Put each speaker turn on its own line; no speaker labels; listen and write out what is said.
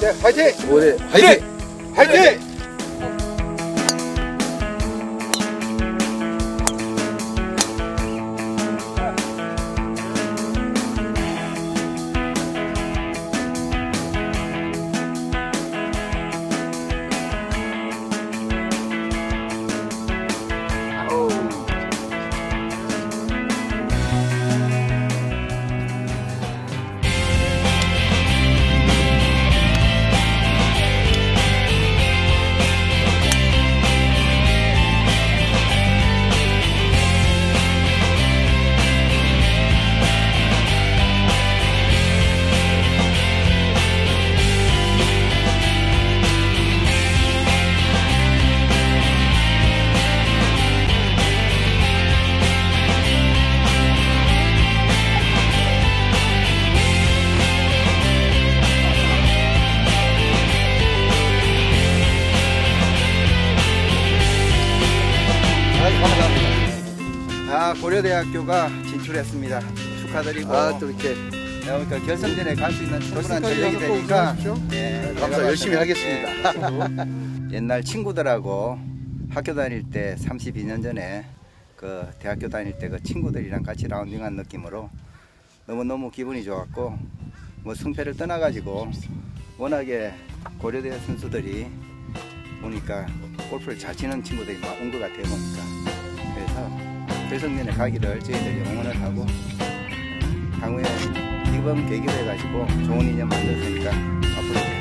네, 화이팅!
올해 화이팅!
화이팅!
아,
고려대학교가 진출했습니다. 축하드리고.
아, 또 이렇게
그러니까 결승전에 갈 수 있는 충분한 전력이 되니까. 예,
감사 열심히 하겠습니다.
옛날 친구들하고 학교 다닐 때 32년 전에 그 대학교 다닐 때 그 친구들이랑 같이 라운딩한 느낌으로 너무너무 기분이 좋았고 뭐 승패를 떠나가지고 워낙에 고려대 선수들이 보니까 골프를 잘 치는 친구들이 막 온 것 같아요 보니까 그래서 결승전에 가기를 저희들이 응원을 하고 향후에 이번 계기로 해가지고 좋은 인연 만들었으니까 앞으로